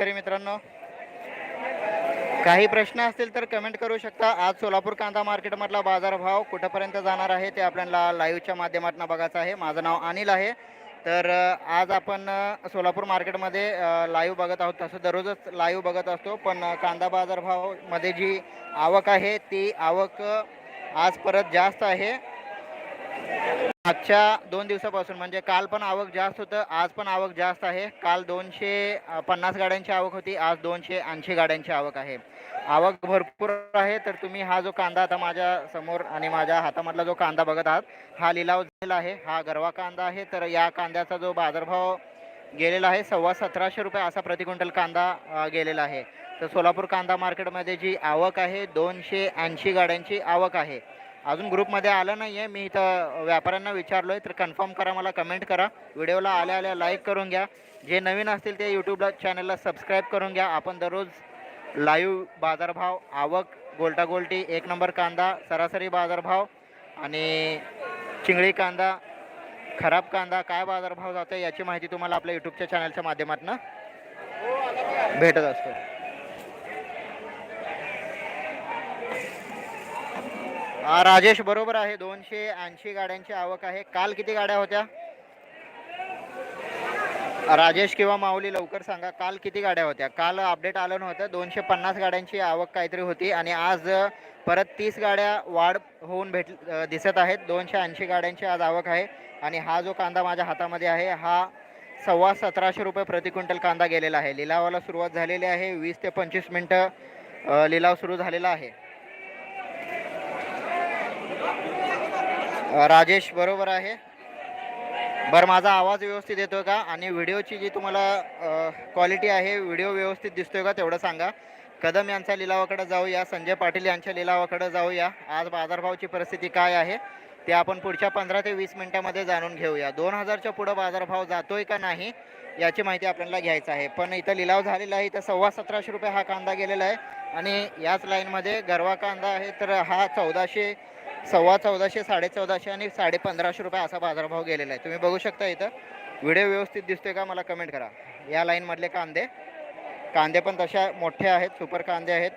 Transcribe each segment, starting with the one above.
शेतकरी मित्रांनो काही प्रश्न असतील तर कमेंट करू शकता. आज सोलापूर कांदा मार्केटमधला बाजारभाव कुठंपर्यंत जाणार आहे ते आपल्याला लाईव्हच्या माध्यमातून बघायचं आहे. माझं नाव अनिल आहे. तर आज आपण सोलापूर मार्केटमध्ये लाईव्ह बघत आहोत. तसं दररोजच लाईव्ह बघत असतो पण कांदा बाजारभावमध्ये जी आवक आहे ती आवक आज परत जास्त आहे. मागच्या दोन दिवसापासून म्हणजे काल पण आवक जास्त होतं आज पण आवक जास्त आहे. काल दोनशे पन्नास गाड्यांची आवक होती आज दोनशे ऐंशी गाड्यांची आवक आहे. आवक भरपूर आहे तर तुम्ही हा जो कांदा आता माझ्यासमोर आणि माझ्या हातामधला जो कांदा बघत आहात हा लिलाव झालेला आहे. हा गरवा कांदा आहे तर या कांद्याचा जो बाजारभाव गेलेला आहे सव्वा सतराशे रुपये असा प्रति क्विंटल कांदा गेलेला आहे. तर सोलापूर कांदा मार्केटमध्ये जी आवक आहे दोनशे ऐंशी गाड्यांची आवक आहे. अजून ग्रुपमध्ये आलं नाही आहे मी इथं व्यापाऱ्यांना विचारलो आहे तर कन्फर्म करा मला कमेंट करा. व्हिडिओला आल्या आल्या लाईक करून घ्या. जे नवीन असतील ते यूट्यूबला चॅनलला सबस्क्राईब करून घ्या. आपण दररोज लाईव्ह बाजारभाव आवक गोल्टा गोल्टी एक नंबर कांदा सरासरी बाजारभाव आणि चिंगळी कांदा खराब कांदा काय बाजारभाव जातो याची माहिती तुम्हाला आपल्या यूट्यूबच्या चॅनलच्या माध्यमातून भेटत असतो. हा, राजेश बरोबर आहे. दोनशे ऐंशी गाड्यांची आवक आहे. काल किती गाड्या होत्या? राजेश किंवा माऊली लवकर सांगा. काल किती गाड्या होत्या? काल अपडेट आलं नव्हतं. दोनशे पन्नास गाड्यांची आवक काहीतरी होती आणि आज परत तीस गाड्या वाढ होऊन भेट दिसत आहेत. दोनशे ऐंशी गाड्यांची आज आवक आहे आणि हा जो कांदा माझ्या हातामध्ये आहे हा सव्वा सतराशे रुपये प्रति क्विंटल कांदा गेलेला आहे. लिलावाला सुरुवात झालेली आहे. वीस ते पंचवीस मिनटं लिलाव सुरू झालेला आहे. राजेश बरोबर आहे. बरं माझा आवाज व्यवस्थित येतो का? आणि व्हिडिओची जी तुम्हाला क्वालिटी आहे व्हिडिओ व्यवस्थित दिसतोय का तेवढं सांगा. कदम यांच्या लिलावाकडे जाऊया संजय पाटील यांच्या लिलावाकडे जाऊया. आज बाजारभावाची परिस्थिती काय आहे ते आपण पुढच्या पंधरा ते वीस मिनिटामध्ये जाणून घेऊया. दोन हजारच्या पुढं बाजारभाव जातोय का नाही याची माहिती आपल्याला घ्यायचं आहे. पण इथं लिलाव झालेला आहे इथं सव्वा सतराशे रुपये हा कांदा गेलेला आहे. आणि याच लाईनमध्ये गरवा कांदा आहे तर हा चौदाशे सव्वा चौदाशे साडे चौदाशे आणि साडे पंधराशे रुपये असा बाजारभाव गेलेला आहे. तुम्ही बघू शकता इथं. व्हिडिओ व्यवस्थित दिसतोय का मला कमेंट करा. या लाईनमधले कांदे. कांदे पण तशा मोठे आहेत सुपर कांदे आहेत.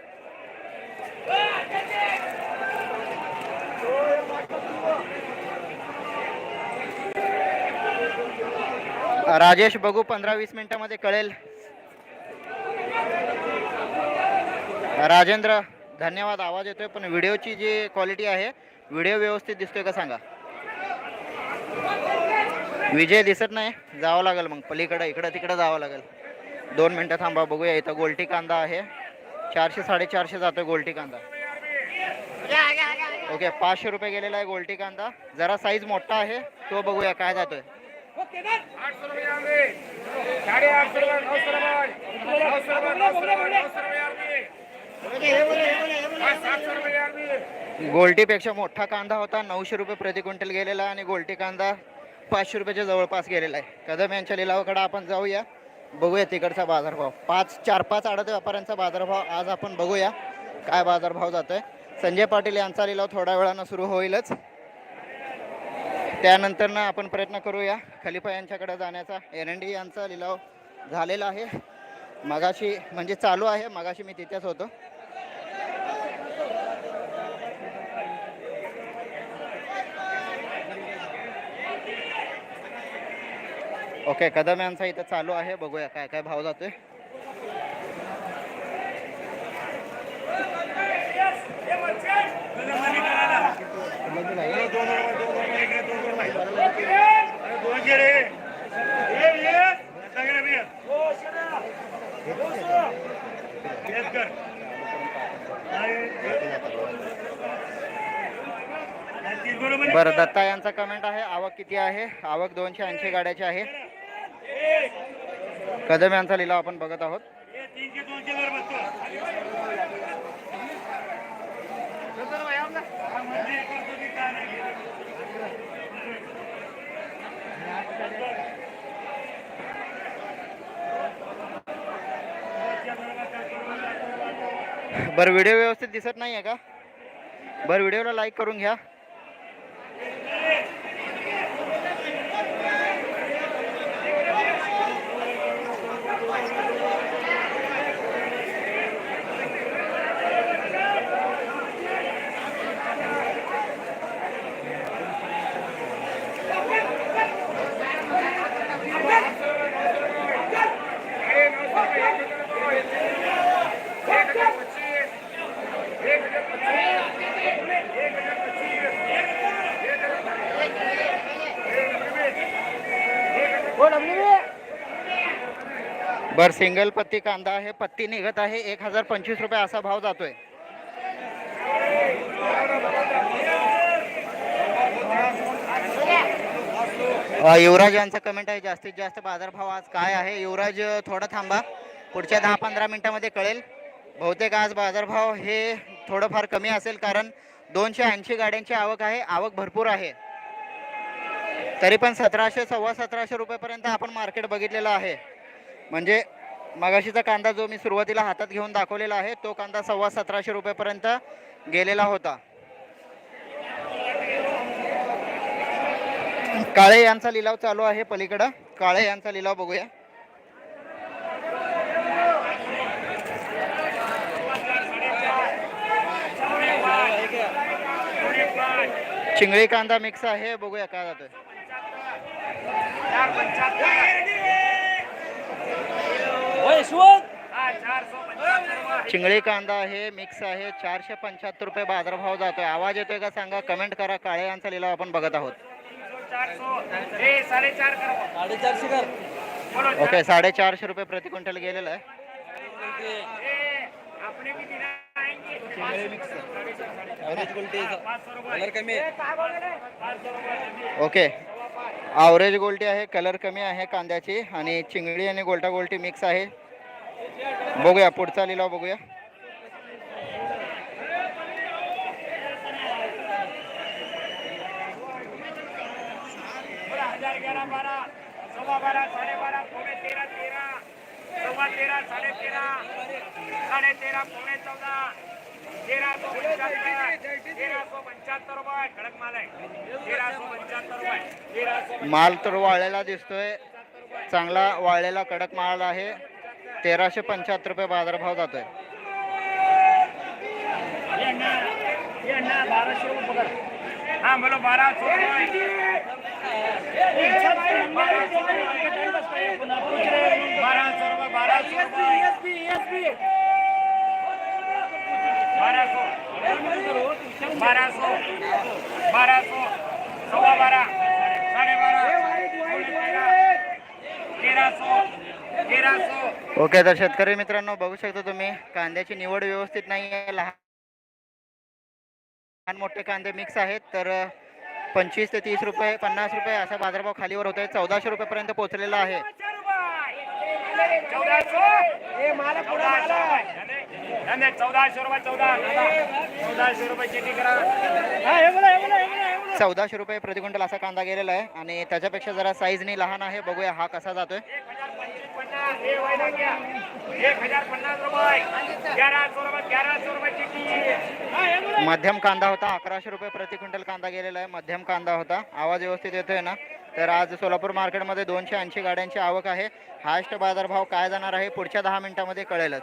राजेश बघू पंधरा वीस मिनिटामध्ये कळेल. राजेंद्र धन्यवाद. आवाज येतोय पण व्हिडिओची जी क्वालिटी आहे व्हिडिओ व्यवस्थित दिसतोय का सांगा विजय दिसत नाही जावं लागेल मग पलीकडं इकडं तिकडं जावं लागेल दोन मिनटं थांबा बघूया इथं गोलटी कांदा आहे चारशे साडेचारशे जातोय गोलटी कांदा ओके पाचशे रुपये गेलेला आहे गोलटी कांदा जरा साईज मोठा आहे तो बघूया काय जातोय आठ रुपये गोल्टीपेक्षा मोठा कांदा होता. नऊशे रुपये प्रति क्विंटल गेलेला आणि गोल्टी कांदा पाचशे रुपयाच्या जवळपास गेलेला आहे. कदम यांच्या लिलावाकडे आपण जाऊया. बघूया तिकडचा बाजारभाव. पाच चार पाच आडत व्यापाऱ्यांचा बाजारभाव आज आपण बघूया. काय बाजारभाव जातोय. संजय पाटील यांचा लिलाव थोड्या वेळानं सुरू होईलच. त्यानंतर ना आपण प्रयत्न करूया खलिफा यांच्याकडे जाण्याचा. एन एन डी यांचा लिलाव झालेला आहे. मगाशी म्हणजे चालू आहे. मगाशी मी तिथेच होतो. ओके कदम यांचा इथं चालू आहे. बघूया काय काय भाव जातोय. बरं दत्ता यांचा कमेंट आहे. आवक किती आहे? आवक दोनशे ऐंशी गाड्याची आहे. कदम यांचा लिलाव आपण बघत आहोत. बरं व्हिडिओ व्यवस्थित दिसत नाही आहे का? बरं व्हिडिओला लाईक करून घ्या. बर सिंगल पत्ती कांदा आहे पत्ती निघत आहे. एक हजार पंचवीस रुपये असा भाव जातोय. युवराज यांचं कमेंट आहे जास्तीत जास्त बाजारभाव आज काय आहे? युवराज थोडं थांबा. पुढच्या दहा पंधरा मिनिटामध्ये कळेल. बहुतेक आज बाजारभाव हे थोडंफार कमी असेल कारण दोनशे ऐंशी गाड्यांची आवक आहे. आवक भरपूर आहे. तरी पण सतराशे सव्वा सतराशे रुपयेपर्यंत आपण मार्केट बघितलेलं आहे. म्हणजे मगाशीचा कांदा जो मी सुरुवातीला हातात घेऊन दाखवलेला आहे तो कांदा सव्वा सतराशे रुपयेपर्यंत गेलेला होता. काळे यांचा लिलाव चालू आहे पलीकडं. काळे यांचा लिलाव बघूया. चिंगळी कांदा मिक्स आहे बघूया काय जातोय चार पंच्याहत्तर हा चारशे पंच्याहत्तर रुपये चिंगळी कांदा आहे मिक्स आहे चारशे पंच्याहत्तर रुपये बाजारभाव जातोय. आवाज येतोय का सांगा? कमेंट करा. काळे यांचा लिलाव आपण बघत आहोत. हे ओके साडेचारशे रुपये प्रति क्विंटल गेलेलं आहे. ओके. आवरेज गोल्टी आहे कलर कमी आहे कांद्याची आणि चिंगडी आणि गोल्टा गोल्टी मिक्स आहे. बघूया पुढचा लिलाव बघूया. साडे तेरा पुणे चौदा. पंच्याहत्तर पंच्याहत्तर रुपये माल आहे पंच्याहत्तर रुपये माल तर वाळलेला दिसतोय. चांगला वाळलेला कडक माल आहे. तेराशे पंच्याहत्तर रुपये बाजारभाव जातोय. बाराशे रुपये बोलो रुपये रुपये ओके तर शेतकरी मित्रांनो बघू शकता तुम्ही कांद्याची निवड व्यवस्थित नाही आहे. लहान लहान मोठे कांदे मिक्स आहेत तर पंचवीस ते तीस रुपये पन्नास रुपये असा बाजारभाव खालीवर होत आहे चौदाशे रुपयेपर्यंत पोहोचलेला आहे. रुपये. चौदा. चौदाशे रुपये चिठी करा? चौदाशे रुपये प्रति क्विंटल असा कांदा गेलेला आहे आणि त्याच्यापेक्षा जरा साईजनी लहान आहे. बघूया हा कसा जातोय. मध्यम कांदा होता अकराशे रुपये प्रति क्विंटल कांदा गेलेला आहे. मध्यम कांदा होता. आवाज व्यवस्थित येतोय ना? तर आज सोलापूर मार्केटमध्ये दोनशे ऐंशी गाड्यांची आवक आहे. हायस्ट बाजारभाव काय जाणार आहे? पुढच्या दहा मिनिटामध्ये कळेलच.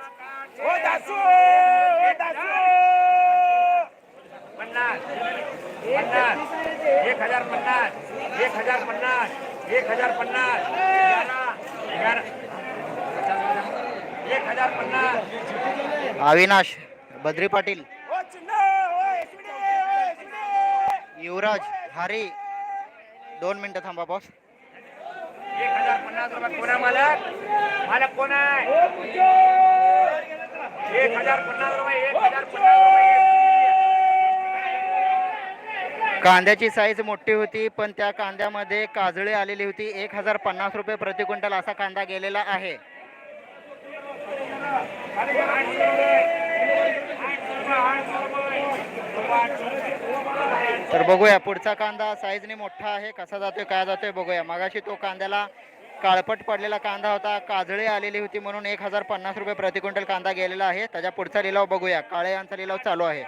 एक हजार पन्नास एक हजार पन्नास एक हजार पन्नास. ग्यारह ग्यारह एक हजार पन्नास. अविनाश बद्री पाटील. युवराज हरी. दोन मिनिटं थांबा बॉस एक हजार पन्नास रुपये कोण मालक? मालक कोण आहे? एक हजार पन्नास रुपये एक हजार पन्नास रुपये. कांद्याची साईज मोठी होती पण त्या कांद्यामध्ये काजळी आलेली होती. एक हजार पन्नास रुपये प्रति क्विंटल असा कांदा गेलेला आहे. तर बघूया पुढचा कांदा साईजने मोठा आहे कसा जातोय काय जातोय बघूया. मगाशी तो कांद्याला काळपट पडलेला कांदा होता काजळी आलेली होती म्हणून एक हजार पन्नास रुपये प्रति क्विंटल कांदा गेलेला आहे. त्याच्या पुढचा लिलाव बघूया. काळे यांचा लिलाव चालू आहे.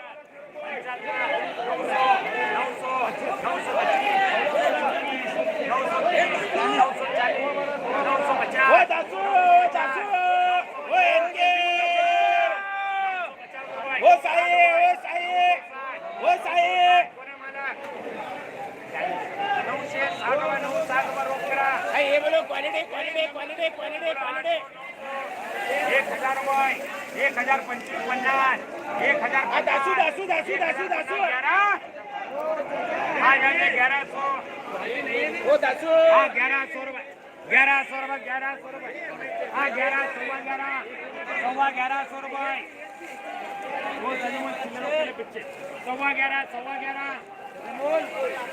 સવા ગ્યારા સવા ગ્યારા અમૂલ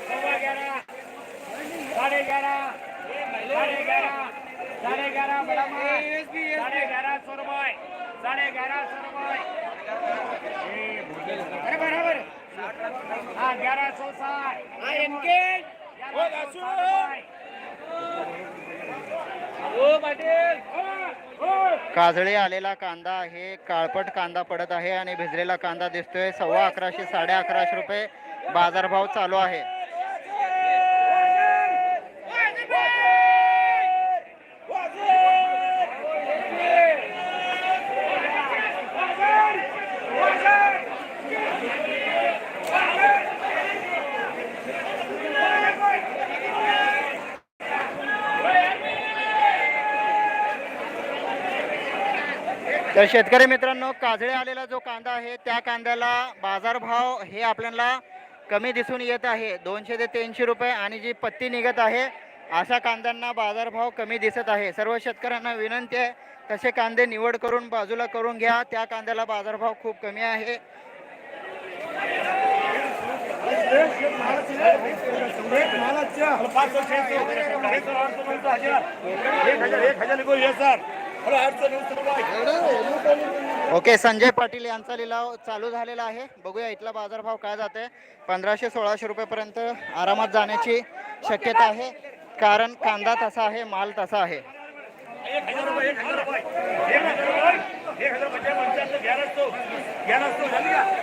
સવા ગ્યારા સાડે ગ્યારા સાડે ગ્યારા સાડે ગ્યારા બડામાં સાડે ગ્યારા સો રૂપિયા સાડે ગ્યારા સો રૂપિયા અરે બરાબર હા ગ્યારા સો સાઠ હા એનકે ઓ દાસુ ઓ પટેલ काजळी आलेला कांदा आहे काळपट कांदा पडत आहे आणि भिजलेला कांदा दिसतोय. सव्वा अकराशे साडे अकराशे रुपये बाजारभाव चालू आहे. तर शेतकरी मित्रांनो काजळे आलेला जो कांदा आहे त्या कांद्याला बाजारभाव हे आपल्याला कमी दिसून येत आहे दोनशे ते तीनशे रुपये आणि जी पत्ती निघत आहे अशा कांद्यांना बाजारभाव कमी दिसत आहे सर्व शेतकऱ्यांना विनंती आहे तसे कांदे निवड करून बाजूला करून घ्या त्या कांद्याला बाजारभाव खूप कमी आहे हजार एक हजार ओके संजय पाटील यांचा लिलाव चालू झालेला आहे. बघूया इथला बाजारभाव काय जाते पंधराशे सोळाशे रुपयेपर्यंत आरामात जाण्याची शक्यता आहे. कारण कांदा तसा आहे माल तसा आहे.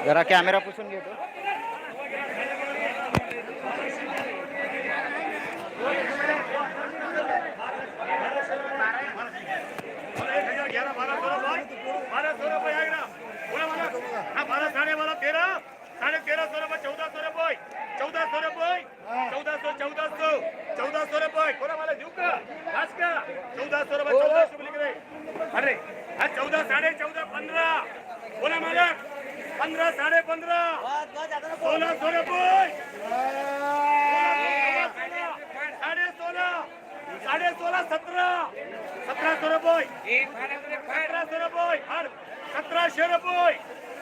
जरा कॅमेरा पुसून घेतो. बारा साडे बारा तेरा. साडे तेरा सो रुपये चौदा सो रुपये चौदा सो रुपये चौदा सो चौदा सो. चौदा सो रुपये कोणा मला देऊ का? आज का? चौदा सो रुपये चौदा शुभलिकडे अरे हा चौदा साडे चौदा पंधरा. बोला मला? पंधरा साडे पंधरा. सोळा सो रुपये साडे सोळा साडे सोळा सतरा. सतरा सो रुपये सतरा सो रुपये सतराशे रुपये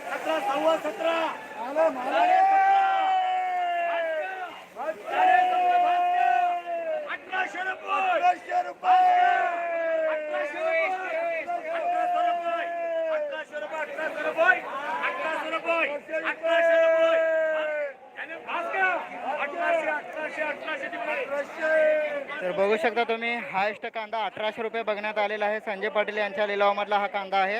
सतरा सव्वा सतरा. तर बघू शकता तुम्ही हायस्ट कांदा अठराशे रुपये बघण्यात आलेला आहे. संजय पाटील यांच्या लिलावामधला हा कांदा आहे.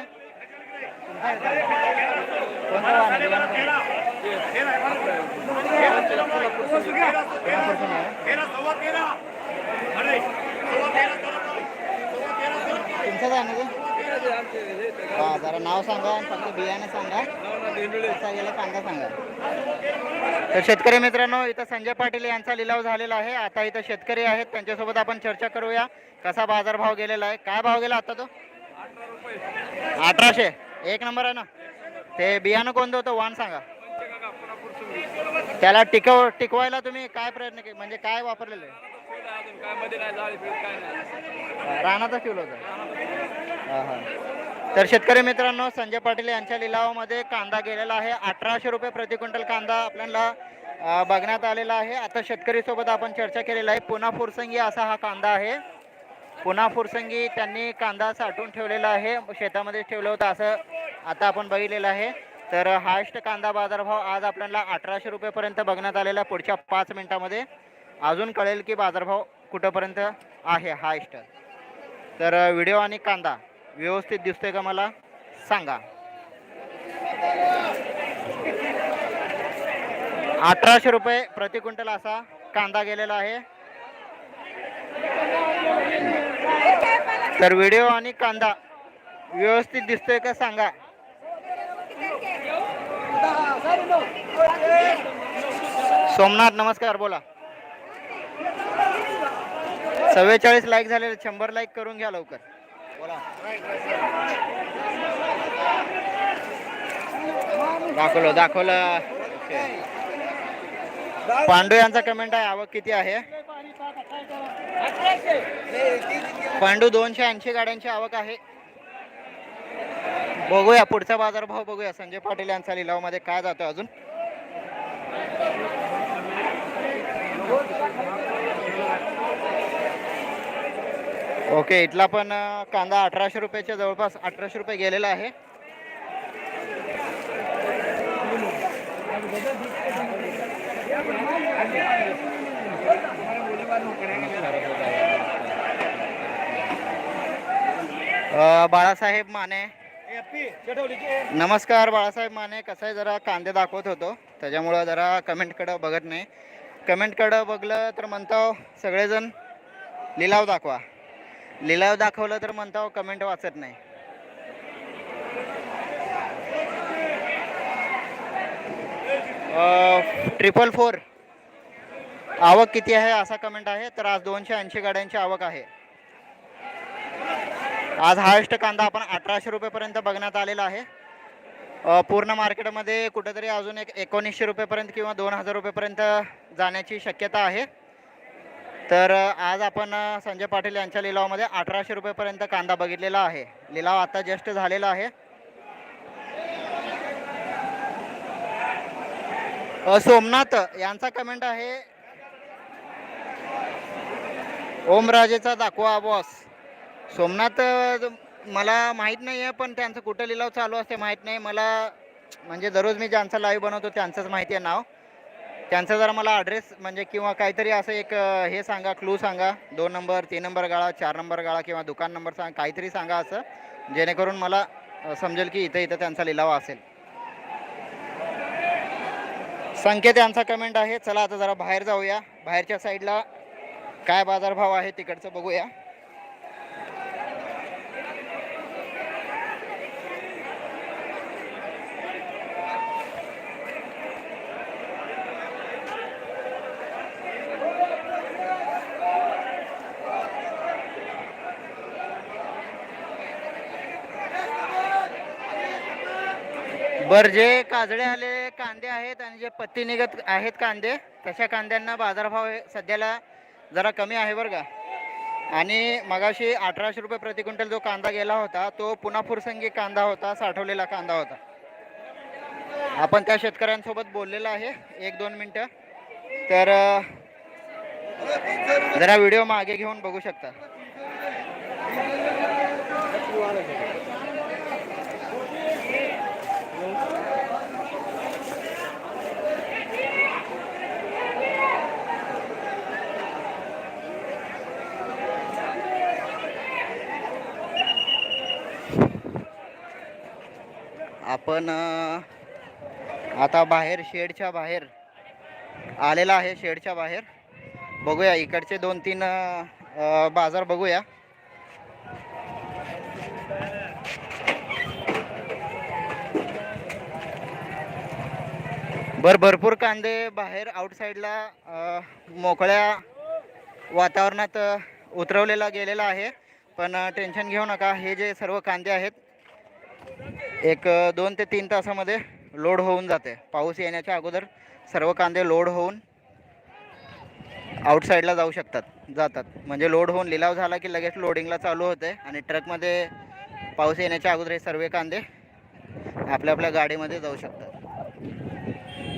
कोणता आहे ना ते हा जरा नाव सांगा आणि फक्त बियाणं सांगा. कसा गेला कांदा सांगा. तर शेतकरी मित्रांनो इथं संजय पाटील यांचा लिलाव झालेला आहे. आता इथं शेतकरी आहेत. त्यांच्यासोबत आपण चर्चा करूया. कसा बाजारभाव गेलेला आहे? काय भाव गेला आता तो? अठराशे. एक नंबर आहे ना? ते बियाणं कोणतं होतं? वाण सांगा. त्याला टिकव टिकवायला तुम्ही काय प्रयत्न केले? म्हणजे काय वापरलेलं आहे? रानाचा ठेवलं होता. तर शेतकरी मित्रांनो संजय पाटील यांच्या लिलावामध्ये कांदा गेलेला आहे. अठराशे रुपये प्रति क्विंटल कांदा आपल्याला बघण्यात आलेला आहे. आता शेतकरी सोबत आपण चर्चा केलेला आहे. पुन्हा फुरसंगी असा हा कांदा आहे. पुन्हा फुरसंगी त्यांनी कांदा साठवून ठेवलेला आहे. शेतामध्ये ठेवलं होतं असं आता आपण बघितलेलं आहे. तर हायस्ट कांदा बाजारभाव आज आपल्याला अठराशे रुपयेपर्यंत बघण्यात आलेला आहे पुढच्या पाच मिनिटामध्ये. अजून कळेल की बाजारभाव कुठंपर्यंत आहे हायस्ट. तर व्हिडिओ आणि कांदा व्यवस्थित दिसतोय का मला? सांगा. अठराशे रुपये प्रति क्विंटल असा कांदा गेलेला आहे. तर व्हिडिओ आणि कांदा व्यवस्थित दिसतोय का सांगा. सोमनाथ नमस्कार बोला. चव्वेचाळीस लाईक झालेले शंभर लाईक करून घ्या लवकर. बोला दाखवलं. दाखवलं पांडू यांचा कमेंट आहे आवक किती आहे? पांडू दोनशे ऐंशी गाड्यांची आवक आहे. बघूया पुढचा बाजारभाव बघूया. संजय पाटील यांचा लिलावमध्ये काय जातो अजून? ओके इथला पण कांदा अठराशे रुपयाच्या जवळपास अठराशे रुपये गेलेला आहे. बाळासाहेब माने. नमस्कार बाळासाहेब माने. कसं आहे जरा कांदे दाखवत होतो. त्याच्यामुळं जरा कमेंटकडं बघत नाही. कमेंटकडं बघलं तर म्हणतो सगळेजण लिलाव दाखवा. लिलाव दाखवलं तर म्हणतो कमेंट वाचत नाही. ट्रिपल फोर आवक किती आहे असा कमेंट आहे. तर आज दोनशे ऐंशी गाड्यांची आवक आहे. आज हायस्ट कांदा आपण अठराशे रुपयेपर्यंत बघण्यात आलेला आहे. पूर्ण मार्केटमध्ये कुठेतरी अजून एक एकोणीसशे रुपयेपर्यंत किंवा दोन हजार रुपयेपर्यंत जाण्याची शक्यता आहे. तर आज आपण संजय पाटील यांच्या लिलावामध्ये अठराशे रुपयेपर्यंत कांदा बघितलेला आहे. लिलाव आता जस्ट झालेला आहे. सोमनाथ यांचा कमेंट आहे. ओमराजेचा दाखवा बॉस सोमनाथ मला माहीत नाही आहे पण त्यांचं कुठं लिलाव चालू असते माहीत नाही. मला म्हणजे दररोज मी ज्यांचा लाईव्ह बनवतो त्यांचंच माहिती आहे नाव. त्यांचं जरा मला ॲड्रेस म्हणजे किंवा काहीतरी असं एक हे सांगा क्लू सांगा. दोन नंबर तीन नंबर गाळा चार नंबर गाळा किंवा दुकान नंबर सांगा काहीतरी सांगा असं. जेणेकरून मला समजेल की इथं इथं त्यांचा लिलाव असेल. संकेत यांचा कमेंट आहे. चला आता जरा बाहेर जाऊया. बाहेरच्या साईडला काय बाजारभाव आहे तिकडचं बघूया. बर जे काजळे आले कांदे आहेत आणि जे पत्ती निघत आहेत कांदे तशा कांद्यांना बाजारभाव हे सध्याला जरा कमी आहे बरं का. आणि मगाशी अठराशे रुपये प्रति क्विंटल जो कांदा गेला होता तो पुन्हा फुरसंगी कांदा होता साठवलेला कांदा होता. आपण त्या शेतकऱ्यांसोबत बोललेलं आहे एक दोन मिनटं. तर जरा व्हिडिओ मागे घेऊन बघू शकता. आपण आता बाहेर शेडच्या बाहेर आलेला आहे शेडच्या बाहेर. बघूया इकडचे दोन तीन बाजार बघूया. बर भरपूर कांदे बाहेर आउटसाईडला मोकळ्या वातावरणात उतरवलेला गेलेला आहे. पण टेन्शन घेऊ नका. हे जे सर्व कांदे आहेत एक दोन ते तीन तासामध्ये लोड होऊन जाते. पाऊस येण्याच्या अगोदर सर्व कांदे लोड होऊन आउटसाईडला जाऊ शकतात जातात. म्हणजे लोड होऊन लिलाव झाला की लगेच लोडिंगला चालू होते आणि ट्रकमध्ये पाऊस येण्याच्या अगोदर हे सर्व कांदे आपल्या आपल्या गाडीमध्ये जाऊ शकतात.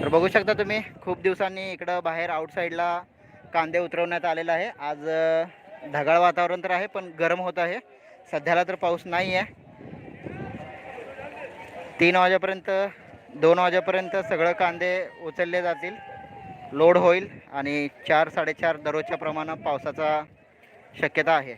तर बघू शकता तुम्ही खूप दिवसांनी इकडं बाहेर आउटसाईडला कांदे उतरवण्यात आलेला आहे. आज ढगाळ वातावरण तर आहे पण गरम होत आहे. सध्याला तर पाऊस नाही आहे तीन वाजेपर्यंत दोन वाजेपर्यंत सगळं कांदे उचलले जातील. लोड होईल आणि चार साडेचार दररोजच्या प्रमाणात पावसाचा शक्यता आहे.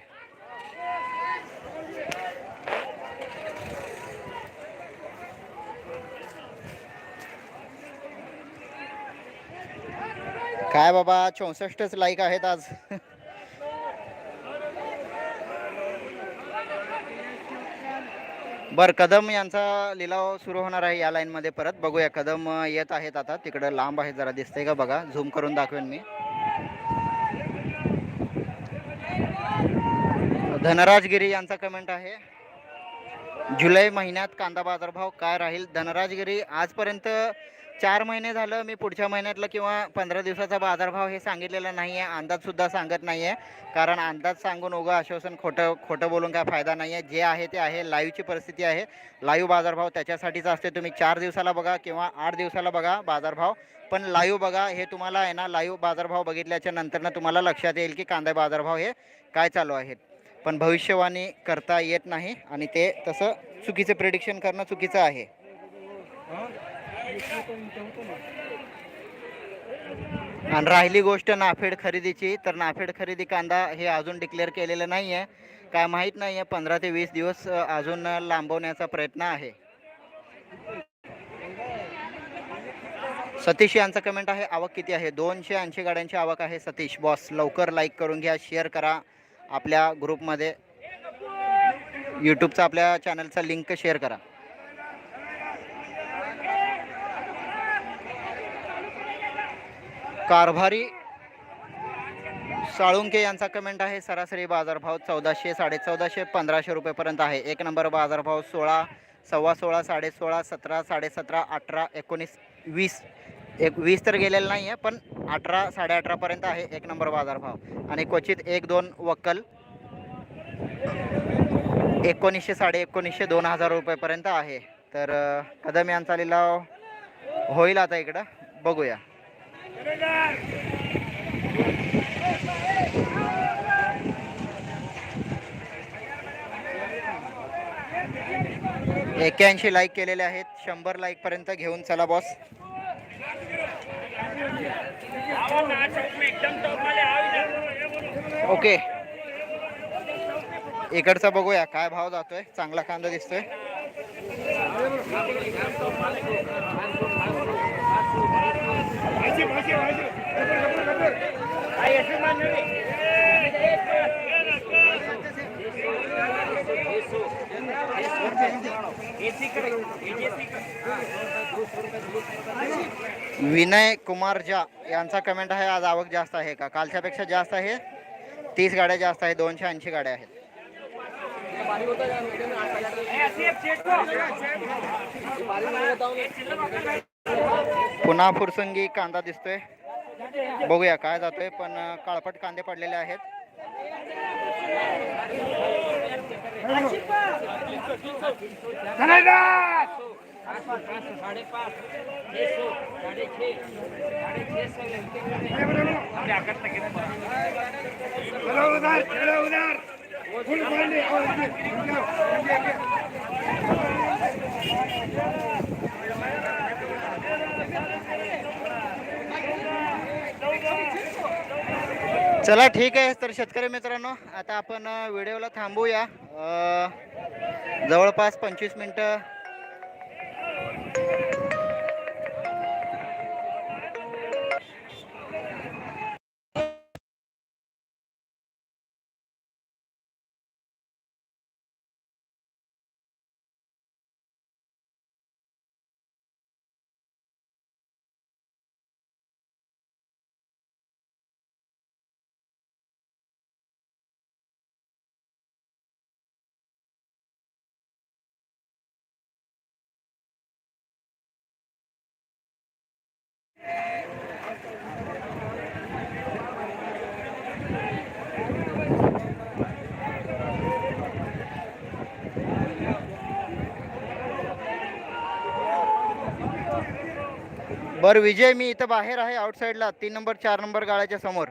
काय बाबा चौसष्टच लाईक आहेत आज. बर कदम यांचा लिलाव सुरू होणार आहे या लाईनमध्ये परत. बघूया कदम येत आहेत आता. तिकडं लांब आहे जरा दिसतंय का बघा. झूम करून दाखवेन मी. धनराजगिरी यांचा कमेंट आहे. जुलै महिन्यात कांदा बाजारभाव काय राहील? धनराजगिरी आजपर्यंत चार महिने झालं मी पुढच्या महिन्यातलं किंवा पंधरा दिवसाचा बाजारभाव हे सांगितलेलं नाही आहे अंदाजसुद्धा सांगत नाही आहे कारण अंदाज सांगून उगा आश्वासन खोटं खोटं बोलून काय फायदा नाही आहे जे आहे ते आहे लाईव्हची परिस्थिती आहे. लाईव्ह बाजारभाव त्याच्यासाठीच असते. तुम्ही चार दिवसाला बघा किंवा आठ दिवसाला बघा बाजारभाव. पण लाईव्ह बघा हे तुम्हाला आहे ना लाईव्ह बाजारभाव बघितल्याच्या नंतरनं तुम्हाला लक्षात येईल की कांदा बाजारभाव हे काय चालू आहेत. पण भविष्यवाणी करता येत नाही आणि ते तसं चुकीचं प्रिडिक्शन करणं चुकीचं आहे. आणि राहिली गोष्ट नाफेड खरेदीची. तर नाफेड खरेदी कांदा हे अजून डिक्लेअर केलेलं नाही आहे काय माहीत नाही आहे पंधरा ते वीस दिवस अजून लांबवण्याचा प्रयत्न आहे. सतीश यांचा कमेंट आहे आवक किती आहे? दोनशे ऐंशी गाड्यांची आवक आहे सतीश. बॉस लवकर लाईक करून घ्या शेअर करा आपल्या ग्रुपमध्ये यूट्यूबचा आपल्या चॅनलचा लिंक शेअर करा. कारभारी साळुंके यांचा कमेंट आहे. सरासरी बाजारभाव चौदाशे साडेचौदाशे पंधराशे रुपयेपर्यंत आहे. एक नंबर बाजारभाव सोळा सव्वा सोळा साडे सोळा सतरा साडेसतरा अठरा एकोणीस वीस. एक वीस तर गेलेलं नाही आहे पण अठरा साडे अठरापर्यंत आहे एक नंबर बाजारभाव. आणि क्वचित एक दोन वक्कल एकोणीसशे साडे एकोणीसशे दोन हजार रुपयेपर्यंत आहे. तर कदम यांचा लिलाव होईल आता इकडं. बघूया. एक्क्याऐंशी लाईक केलेले आहेत. शंभर लाईक पर्यंत घेऊन चला बॉस ओके इकडचा बघूया काय भाव जातोय? चांगला कांदा दिसतोय. विनय कुमार झा यांचा कमेंट आहे आज आवक जास्त आहे का? कालच्यापेक्षा जास्त आहे तीस गाड्या जास्त आहे दोनशे ऐंशी गाड्या आहेत. पुन्हा फुरसंगी कांदा दिसतोय. बघूया काय जातोय पण काळपट कांदे पडलेले आहेत. चला ठीक आहे. तर शेतकरी मित्रांनो आता आपण व्हिडिओला थांबूया. जवळपास पंचवीस मिनटं बरं विजय मी इथं बाहेर आहे आउटसाईडला तीन नंबर चार नंबर गाळ्याच्या समोर.